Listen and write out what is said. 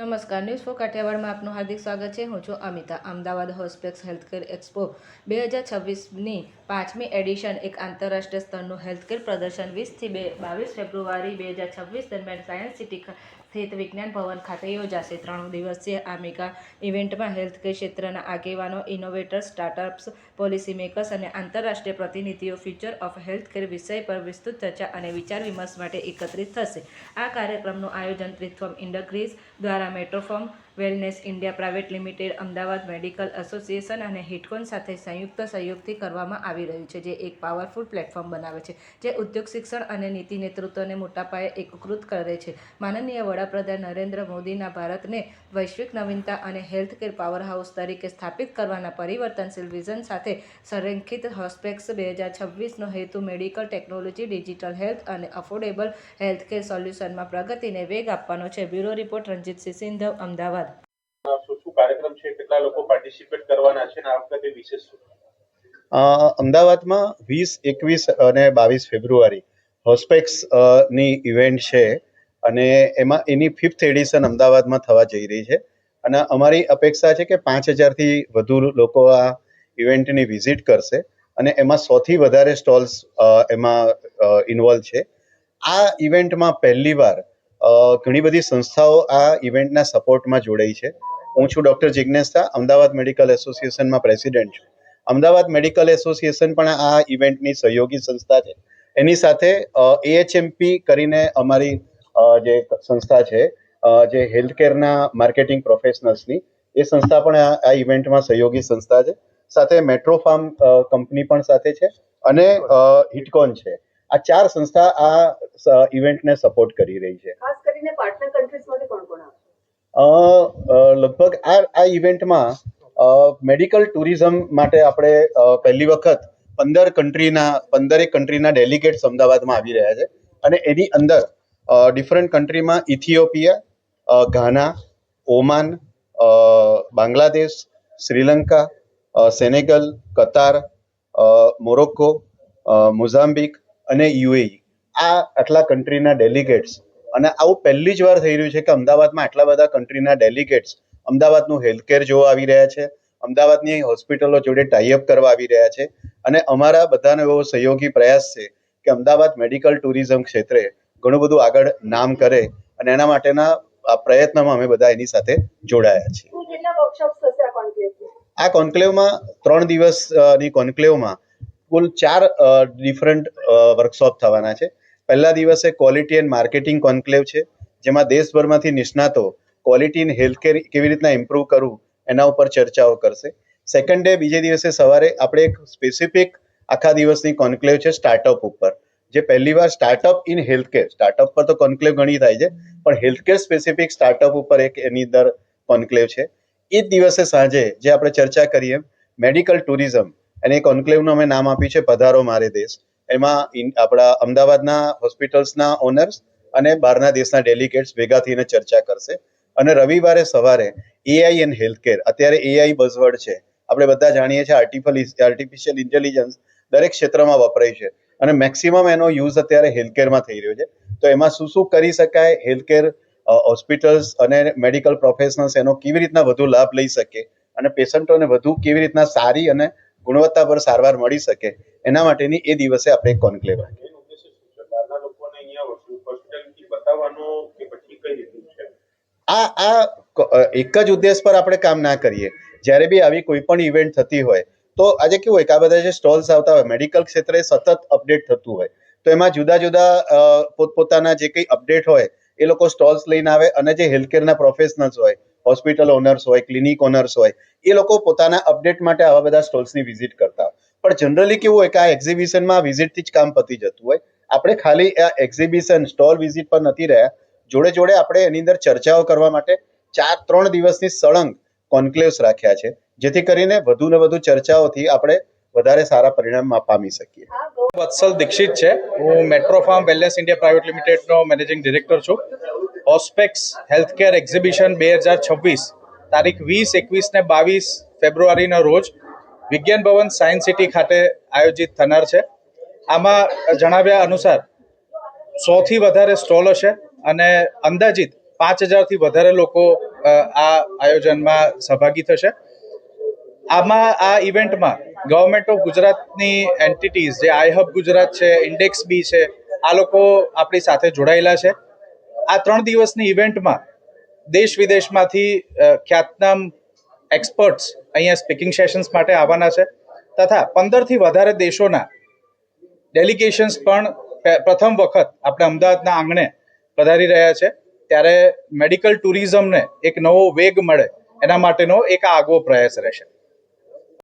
નમસ્કાર news for કાઠિયાવાડમાં આપનું હાર્દિક સ્વાગત છે. હું છું Amita. Ahmedabad Hospex healthcare expo બે હજાર છવ્વીસની પાંચમી એડિશન, એક આંતરરાષ્ટ્રીય સ્તરનું હેલ્થકેર પ્રદર્શન, વીસથી બે, બાવીસ ફેબ્રુઆરી બે હજાર છવ્વીસ દરમિયાન સાયન્સ સિટી સ્થિત વિજ્ઞાન ભવન ખાતે યોજાશે. ત્રણ દિવસીય આ મેગા ઇવેન્ટમાં હેલ્થકેર ક્ષેત્રના આગેવાનો, ઇનોવેટર્સ, સ્ટાર્ટઅપ્સ, પોલિસી મેકર્સ અને આંતરરાષ્ટ્રીય પ્રતિનિધિઓ ફ્યુચર ઓફ હેલ્થકેર વિષય પર વિસ્તૃત ચર્ચા અને વિચાર વિમર્શ માટે એકત્રિત થશે. આ કાર્યક્રમનું આયોજન પ્રિથમ ઇન્ડગ્રીઝ દ્વારા metro farm wellness India private limited Ahmedabad medical association અને હિટકોન સાથે સંયુક્ત સહયોગથી કરવામાં આવી રહ્યું છે, જે એક પાવરફુલ પ્લેટફોર્મ બનાવે છે, જે ઉદ્યોગ શિક્ષણ અને નીતિ નેતૃત્વને મોટા પાયે એકીકૃત કરે છે. માનનીય વડાપ્રધાન નરેન્દ્ર મોદીના ભારતને વૈશ્વિક નવીનતા અને હેલ્થકેર પાવરહાઉસ તરીકે સ્થાપિત કરવાના પરિવર્તનશીલ વિઝન સાથે સંરેખિત હોસ્પેક્સ બે હજાર છવ્વીસનો હેતુ મેડિકલ ટેકનોલોજી, ડિજિટલ હેલ્થ અને અફોર્ડેબલ હેલ્થકેર સોલ્યુશનમાં પ્રગતિને વેગ આપવાનો છે. Bureau report Ranjitsinh Sindhav, Ahmedabad. છે કેટલા લોકો પાર્ટિસિપેટ કરવાના છે આ વખતે વિશેષ અમદાવાદમાં વીસ, એકવીસ અને બાવીસ ફેબ્રુઆરી હોસ્પેક્સની ઇવેન્ટ છે અને એમાં એની ફિફ્થ એડિશન અમદાવાદમાં થવા જઈ રહી છે અને અમારી અપેક્ષા છે કે પાંચ હજારથી વધુ લોકો આ ઇવેન્ટની વિઝિટ કરશે અને એમાં સૌથી વધારે સ્ટોલ્સ એમાં ઇન્વોલ્વ છે. આ ઇવેન્ટમાં પહેલીવાર ઘણી બધી સંસ્થાઓ આ ઇવેન્ટના સપોર્ટમાં જોડાઈ છે. હું છું ડૉક્ટર જિજ્ઞેશ શાહ અમદાવાદ મેડિકલ એસોસિએશનમાં પ્રેસિડેન્ટ છું. અમદાવાદ મેડિકલ એસોસિએશન પણ આ ઇવેન્ટની સહયોગી સંસ્થા છે. એની સાથે એએચએમપી કરીને અમારી જે સંસ્થા છે જે જે હેલ્થકેરના માર્કેટિંગ પ્રોફેશનલ્સની, એ સંસ્થા પણ આ ઇવેન્ટમાં સહયોગી સંસ્થા છે. સાથે મેટ્રો ફાર્મ કંપની પણ સાથે છે અને હિટકોન છે. આ ચાર સંસ્થા આ ઇવેન્ટને સપોર્ટ કરી રહી છે. ખાસ કરીને પાર્ટનર કન્ટ્રીઝમાંથી કોણ કોણ લગભગ આ આ ઇવેન્ટમાં મેડિકલ ટુરિઝમ માટે આપણે પહેલી વખત પંદર કન્ટ્રીના પંદરેક કન્ટ્રીના ડેલિગેટ્સ અમદાવાદમાં આવી રહ્યા છે. અને એની અંદર ડિફરન્ટ કન્ટ્રીમાં Ethiopia Ghana Oman Bangladesh Sri Lanka Senegal Qatar Morocco Mozambique અને યુએઈ આ આટલા કન્ટ્રીના ડેલિગેટ્સ અને આવું પહેલી જ વાર થઈ રહ્યું છે કે અમદાવાદમાં આટલા બધા કન્ટ્રીના ડેલિગેટ્સ અમદાવાદનું હેલ્થકેર જોવા આવી રહ્યા છે અમદાવાદની હોસ્પિટલો જોડે ટાઈઅપ કરવા આવી રહ્યા છે. અને અમારા બધાનો એવો સહયોગી પ્રયાસ છે કે અમદાવાદ મેડિકલ ટુરિઝમ ક્ષેત્રે ઘણું બધું આગળ નામ કરે અને એના માટેના આ પ્રયત્નમાં અમે બધા એની સાથે જોડાયા છીએ. આ કોન્ક્લેવમાં ત્રણ દિવસની કોન્ક્લેવમાં કુલ ચાર ડિફરન્ટ વર્કશોપ થવાના છે. પહેલા દિવસે ક્વોલિટી એન્ડ માર્કેટિંગ કોન્ક્લેવ છે, જેમાં દેશભરમાંથી નિષ્ણાતો ક્વોલિટી ઇન હેલ્થકેર કેવી રીતના ઇમ્પ્રૂવ કરવું એના ઉપર ચર્ચાઓ કરશે. સેકન્ડ ડે બીજે દિવસે સવારે આપણે એક સ્પેસિફિક આખા દિવસની કોન્ક્લેવ છે સ્ટાર્ટઅપ ઉપર, જે પહેલી વાર સ્ટાર્ટઅપ ઇન હેલ્થકેર સ્ટાર્ટઅપ પર તો કોન્ક્લેવ ઘણી થાય છે, પણ હેલ્થકેર સ્પેસિફિક સ્ટાર્ટઅપ ઉપર એક એની અંદર કોન્ક્લેવ છે. એ જ દિવસે સાંજે જે આપણે ચર્ચા કરીએ મેડિકલ ટુરિઝમ અને એ કોન્ક્લેવનું અમે નામ આપ્યું છે, પધારો મારે દેશ. એમાં આપણા અમદાવાદના હોસ્પિટલ્સના ઓનર્સ અને બહારના દેશના ડેલિગેટ્સ ભેગા થઈને ચર્ચા કરશે. અને રવિવારે સવારે એઆઈ એન્ડ હેલ્થકેર અત્યારે એઆઈ બઝવર્ડ છે. આપણે બધા જાણીએ છીએ આર્ટિફલ આર્ટિફિશિયલ ઇન્ટેલિજન્સ દરેક ક્ષેત્રમાં વપરાય છે. અને મેક્સિમમ એનો યુઝ અત્યારે હેલ્થકેરમાં થઈ રહ્યો છે. તો એમાં શું શું કરી શકાય? હેલ્થકેર હોસ્પિટલ્સ અને મેડિકલ પ્રોફેશનલ્સ એનો કેવી રીતના વધુ લાભ લઈ શકે? અને પેશન્ટોને વધુ કેવી રીતના સારી અને ગુણવત્તા પર સારવાર મળી શકે એના માટેની એ દિવસે આપણે એક કોન્ક્લેવ રાખી એનો ઉદ્દેશ્ય શું છે? બહારના લોકોને અહીંયા હોસ્પિટાલિટી બતાવવાનો કે પછી કઈ રીતનું છે? આ આ એક જ ઉદ્દેશ પર આપણે કામ ના કરીએ. જ્યારે બી આવી કોઈ પણ ઇવેન્ટ થતી હોય તો આજે કેવું હોય કે આ બધા જે સ્ટોલ્સ આવતા હોય મેડિકલ ક્ષેત્રે સતત અપડેટ થતું હોય તો એમાં જુદા જુદા પોતપોતાના જે કંઈ અપડેટ હોય એ લોકો સ્ટોલ્સ લઈને આવે અને જે હેલ્થકેરના પ્રોફેશનલ્સ હોય હોસ્પિટલ ઓનર્સ હોય, ક્લિનિક ઓનર્સ હોય, એ લોકો પોતાના અપડેટ માટે આવા બધા સ્ટોલ્સની વિઝિટ કરતા પણ જનરલી કેવું હોય કે આ એક્ઝિબિશનમાં વિઝિટથી જ કામ પતી જતું હોય. આપણે ખાલી આ એક્ઝિબિશન, સ્ટોલ વિઝિટ પર નથી રહ્યા. જોડે જોડે આપણે એની અંદર ચર્ચાઓ કરવા માટે ચાર, ત્રણ દિવસની સળંગ કોન્ક્લેવ્સ રાખ્યા છે, જેથી કરીને વધુ ને વધુ ચર્ચાઓથી આપણે વધારે સારા પરિણામ પામી શકીએ. વત્સલ દીક્ષિત છે. હું metro farm wellness India private લિમિટેડનો managing director છું. હોસ્પેક્સ હેલ્થકેર એક્ઝિબિશન બે હજાર છવ્વીસ, તારીખ વીસ, એકવીસ ને બાવીસ ફેબ્રુઆરીના રોજ વિજ્ઞાન ભવન સાયન્સ સિટી ખાતે આયોજિત થનાર છે. આમાં જણાવ્યા અનુસાર સોથી વધારે સ્ટોલ હશે અને અંદાજિત પાંચ હજારથી વધારે લોકો આ આયોજનમાં સહભાગી થશે. આમાં આ ઇવેન્ટમાં ગવર્મેન્ટ ઓફ ગુજરાતની એન્ટિટીઝ, જે આઈ હબ ગુજરાત છે, ઇન્ડેક્સ બી છે, આ લોકો આપણી સાથે જોડાયેલા છે. આ ત્રણ દિવસની ઇવેન્ટમાં દેશ વિદેશમાંથી ખ્યાતનામ એક્સપર્ટ્સ અહીંયા સ્પીકિંગ સેશન્સ માટે આવવાના છે. તથા પંદરથી વધારે દેશોના ડેલિગેશન્સ પણ પ્રથમ વખત આપણે અમદાવાદના આંગણે પધારી રહ્યા છે. ત્યારે મેડિકલ ટુરિઝમને એક નવો વેગ મળે એના માટેનો એક આગવો પ્રયાસ રહેશે.